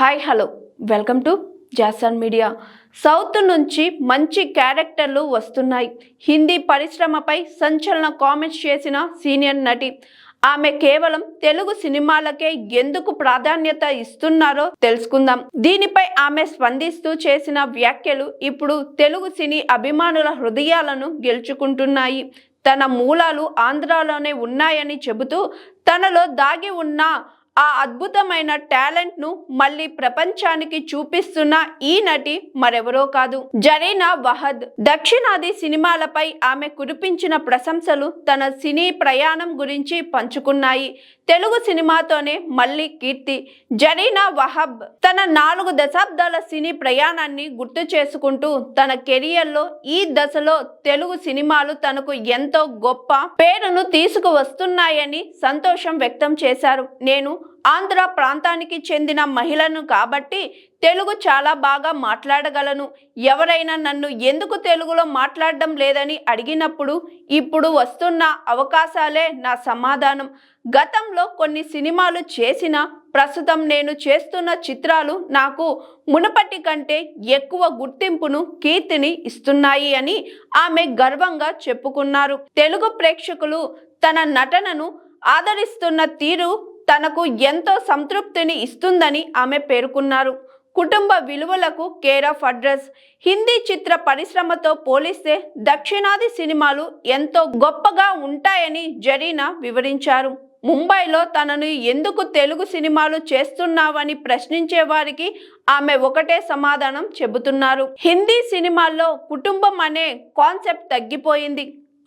Hi hello. Welcome to Jason media. South నుంచి మంచి క్యారెక్టర్లు వస్తున్నాయి. హిందీ పరిశ్రమపై సంచలన కామెంట్స్ చేసిన సీనియర్ నటి. ఆమె కేవలం తెలుగు సినిమాలకే ఎందుకు ప్రాధాన్యత ఇస్తున్నారో తెలుసుకుందాం. దీనిపై ఆమె స్పందిస్తూ చేసిన వ్యాఖ్యలు ఇప్పుడు తెలుగు సినీ అభిమానుల హృదయాలను గెలుచుకుంటున్నాయి. తన మూలాలు ఆంధ్రాలోనే ఉన్నాయని చెబుతూ తనలో దాగి ఉన్న ఆ అద్భుతమైన టాలెంట్ను మళ్ళీ ప్రపంచానికి చూపిస్తున్న ఈ నటి మరెవరో కాదు. జరీనా వహద్. దక్షిణాది సినిమాలపై ఆమె కురిపించిన ప్రశంసలు తన సినీ ప్రయాణం గురించి పంచుకున్నాయి. తెలుగు సినిమాతోనే మళ్ళీ కీర్తి. జరీనా వహబ్ తన నాలుగు దశాబ్దాల సినీ ప్రయాణాన్ని గుర్తు చేసుకుంటూ తన కెరియర్లో ఈ దశలో తెలుగు సినిమాలు తనకు ఎంతో గొప్ప పేరును తీసుకువస్తున్నాయని సంతోషం వ్యక్తం చేశారు. నేను ఆంధ్ర ప్రాంతానికి చెందిన మహిళను కాబట్టి తెలుగు చాలా బాగా మాట్లాడగలను. ఎవరైనా నన్ను ఎందుకు తెలుగులో మాట్లాడడం లేదని అడిగినప్పుడు ఇప్పుడు వస్తున్న అవకాశాలే నా సమాధానం. గతంలో కొన్ని సినిమాలు చేసిన ప్రస్తుతం నేను చేస్తున్న చిత్రాలు నాకు మునుపటి కంటే ఎక్కువ గుర్తింపును కీర్తిని ఇస్తున్నాయి అని ఆమె గర్వంగా చెప్పుకున్నారు. తెలుగు ప్రేక్షకులు తన నటనను ఆదరిస్తున్న తీరు తనకు ఎంతో సంతృప్తిని ఇస్తుందని ఆమె పేర్కొన్నారు. కుటుంబ విలువలకు కేర్ ఆఫ్ అడ్రస్. హిందీ చిత్ర పరిశ్రమతో పోలిస్తే దక్షిణాది సినిమాలు ఎంతో గొప్పగా ఉంటాయని జరీనా వివరించారు. ముంబైలో తనను ఎందుకు తెలుగు సినిమాలు చేస్తున్నావని ప్రశ్నించే వారికి ఆమె ఒకటే సమాధానం చెబుతున్నారు. హిందీ సినిమాల్లో కుటుంబం అనే కాన్సెప్ట్ తగ్గిపోయింది.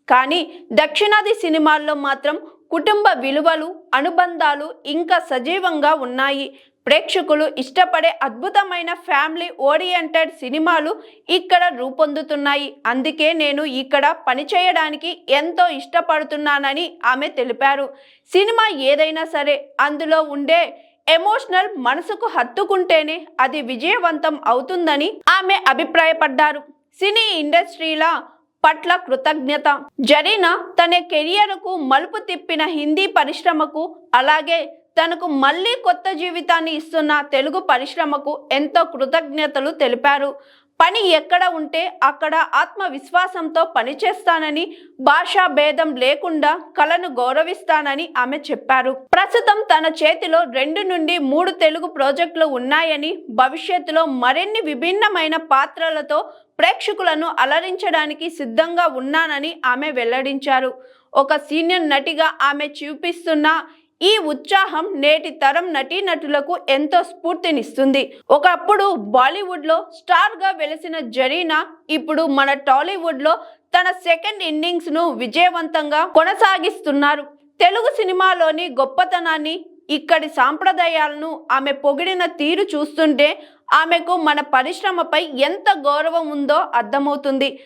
కానీ దక్షిణాది సినిమాల్లో మాత్రం కుటుంబ విలువలు అనుబంధాలు ఇంకా సజీవంగా ఉన్నాయి. ప్రేక్షకులు ఇష్టపడే అద్భుతమైన ఫ్యామిలీ ఓరియంటెడ్ సినిమాలు ఇక్కడ రూపొందుతున్నాయి. అందుకే నేను ఇక్కడ పనిచేయడానికి ఎంతో ఇష్టపడుతున్నానని ఆమె తెలిపారు. సినిమా ఏదైనా సరే అందులో ఉండే ఎమోషనల్ మనసుకు హత్తుకుంటేనే అది విజయవంతం అవుతుందని ఆమె అభిప్రాయపడ్డారు. సినీ ఇండస్ట్రీలా పట్ల కృతజ్ఞత. జరీనా తన కెరియర్కు మలుపు తిప్పిన హిందీ పరిశ్రమకు అలాగే తనకు మళ్ళీ కొత్త జీవితాన్ని ఇస్తున్న తెలుగు పరిశ్రమకు ఎంతో కృతజ్ఞతలు తెలిపారు. పని ఎక్కడ ఉంటే అక్కడ ఆత్మవిశ్వాసంతో పనిచేస్తానని భాషా భేదం లేకుండా కళను గౌరవిస్తానని ఆమె చెప్పారు. ప్రస్తుతం తన చేతిలో రెండు నుండి మూడు తెలుగు ప్రాజెక్టులు ఉన్నాయని భవిష్యత్తులో మరిన్ని విభిన్నమైన పాత్రలతో ప్రేక్షకులను అలరించడానికి సిద్ధంగా ఉన్నానని ఆమె వెల్లడించారు. ఒక సీనియర్ నటిగా ఆమె చూపిస్తున్న ఈ ఉత్సాహం నేటి తరం నటీనటులకు ఎంతో స్ఫూర్తినిస్తుంది. ఒకప్పుడు బాలీవుడ్లో స్టార్గా వెలిసిన జరీనా ఇప్పుడు మన టాలీవుడ్లో తన సెకండ్ ఇన్నింగ్స్ను విజయవంతంగా కొనసాగిస్తున్నారు. తెలుగు సినిమాలోని గొప్పతనాన్ని ఇక్కడి సాంప్రదాయాలను ఆమె పొగిడిన తీరు చూస్తుంటే ఆమెకు మన పరిశ్రమపై ఎంత గౌరవం ఉందో అర్థమవుతుంది.